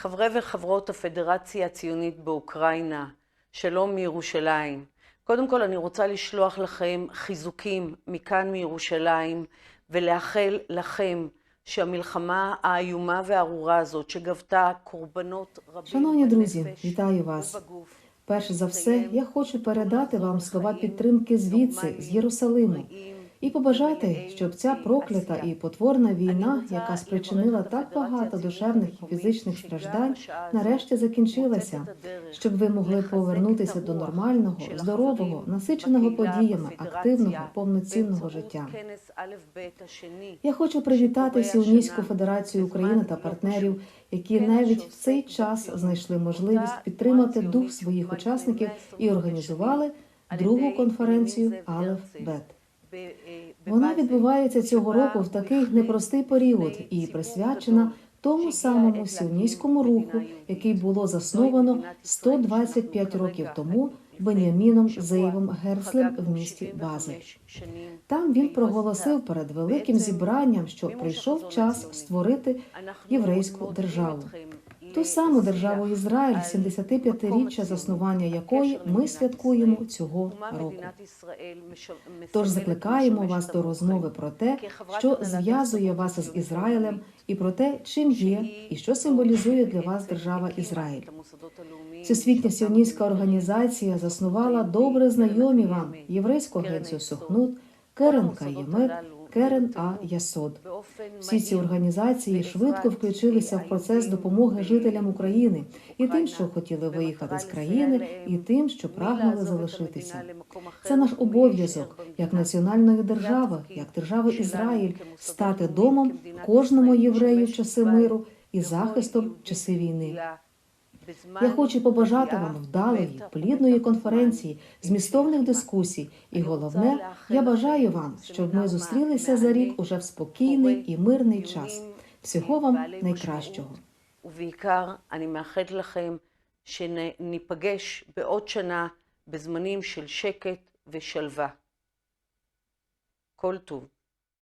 חברי וחברות הפדרציה הציונית באוקראינה, שלום מירושלים. קודם כל אני רוצה לשלוח לכם חיזוקים מכאן מירושלים ולאחל לכם שהמלחמה האיומה והארורה הזאת שגבתה קורבנות רבים Шановні друзі, בנפש вітаю вас. ובגוף, Перш за все, я хочу передати вам слова підтримки звідси, з Єрусалиму, і побажати, щоб ця проклята і потворна війна, яка спричинила так багато душевних і фізичних страждань, нарешті закінчилася, щоб ви могли повернутися до нормального, здорового, насиченого подіями, активного, повноцінного життя. Я хочу привітати Сіоністську Федерацію України та партнерів, які навіть в цей час знайшли можливість підтримати дух своїх учасників і організували другу конференцію Алеф Бет. Вона відбувається цього року в такий непростий період і присвячена тому самому сіоністському руху, який було засновано 125 років тому Беняміном Зеєвом Герслем в місті Базель. Там він проголосив перед великим зібранням, що прийшов час створити єврейську державу. Ту саму державу Ізраїль, 75-річчя заснування якої ми святкуємо цього року. Тож закликаємо вас до розмови про те, що зв'язує вас з Ізраїлем, і про те, чим є і що символізує для вас держава Ізраїль. Всесвітня сіоністська організація заснувала добре знайомі вам єврейську агенцію Сухнут, Керен Каємет, Керен А. Ясод. Всі ці організації швидко включилися в процес допомоги жителям України і тим, що хотіли виїхати з країни, і тим, що прагнули залишитися. Це наш обов'язок як національної держави, як держави Ізраїль, стати домом кожному єврею часи миру і захистом часи війни. Я хочу побажати вам вдалої, плідної конференції, змістовних дискусій, і головне, я бажаю вам, щоб ми зустрілися за рік уже в спокійний і мирний час. Всього вам найкращого. ובעיקר אני מאחלת לכם שניפגש בעוד שנה בזמנים של שקט ושלווה. כל טוב.